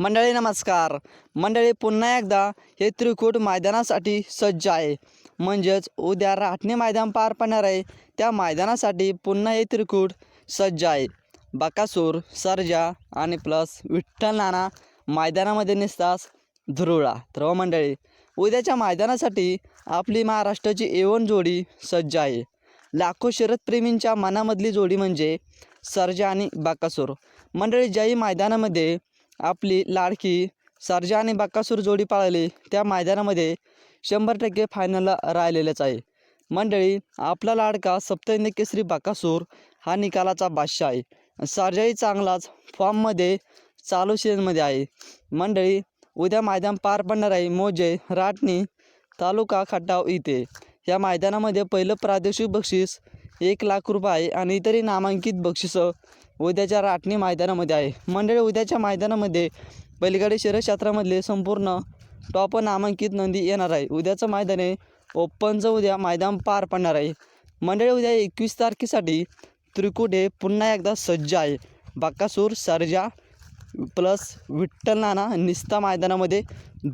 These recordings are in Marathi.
मंडळी नमस्कार. मंडळी पुन्हा एकदा हे त्रिकूट मैदानासाठी सज्ज आहे. म्हणजेच उद्या राठणी मैदान पार पडणार आहे. त्या मैदानासाठी पुन्हा हे त्रिकूट सज्ज आहे. बकासूर सर्जा आणि प्लस विठ्ठल नाना मैदानामध्ये निसतास धुरुळा. तर हो मंडळी उद्याच्या मैदानासाठी आपली महाराष्ट्राची एवन जोडी सज्ज आहे. लाखो शरदप्रेमींच्या मनामधली जोडी म्हणजे सर्जा आणि बाकासूर. मंडळी ज्याही मैदानामध्ये आपली लाडकी सर्जा आणि बाक्कासूर जोडी पाळली. त्या मैदानामध्ये शंभर टक्के फायनलला राहिलेलेच आहे. मंडळी आपला लाडका सप्तहिंद केसरी बाकासूर हा निकालाचा बादशाह आहे. सर्जाही चांगलाच फॉर्ममध्ये चालू सीझनमध्ये आहे. मंडळी उद्या मैदान पार पडणार आहे मोजे राटणी तालुका खटाव इथे. या मैदानामध्ये पहिलं प्रादेशिक बक्षीस एक लाख रुपये आहे आणि इतरही नामांकित बक्षिसं उद्याच्या राटणी मैदानामध्ये आहे. मंडळी उद्याच्या मैदानामध्ये पलीकडे शर्यतक्षेत्रामधले संपूर्ण टॉप नामांकित नंदी येणार आहे. उद्याचं मैदान आहे ओपनचं उद्या मैदान पार पडणार आहे. मंडळी उद्या एकवीस तारखेसाठी त्रिकूट हे पुन्हा एकदा सज्ज आहे. बाकासूर सर्जा प्लस विठ्ठल नाना निस्ता मैदानामध्ये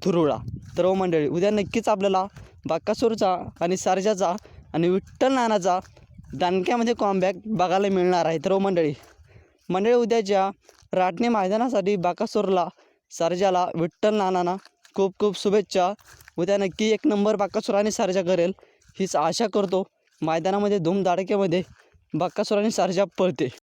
धुरुळा. तर हो मंडळी उद्या नक्कीच आपल्याला बाकासूरचा आणि सर्जाचा आणि विठ्ठल नानाचा दणक्यामध्ये म्हणजे कॉम्बॅक बघायला मिळणार आहे तर मंडळी मंडळी उद्याच्या राटणे मैदानासाठी बाकासूरला सर्जाला विठ्ठल नानांना खूप खूप शुभेच्छा. उद्या नक्की एक नंबर बाकासुराने आणि सर्जा करेल हीच आशा करतो. मैदानामध्ये धूमधडाक्यामध्ये बाकासूर आणि सर्जा पळते.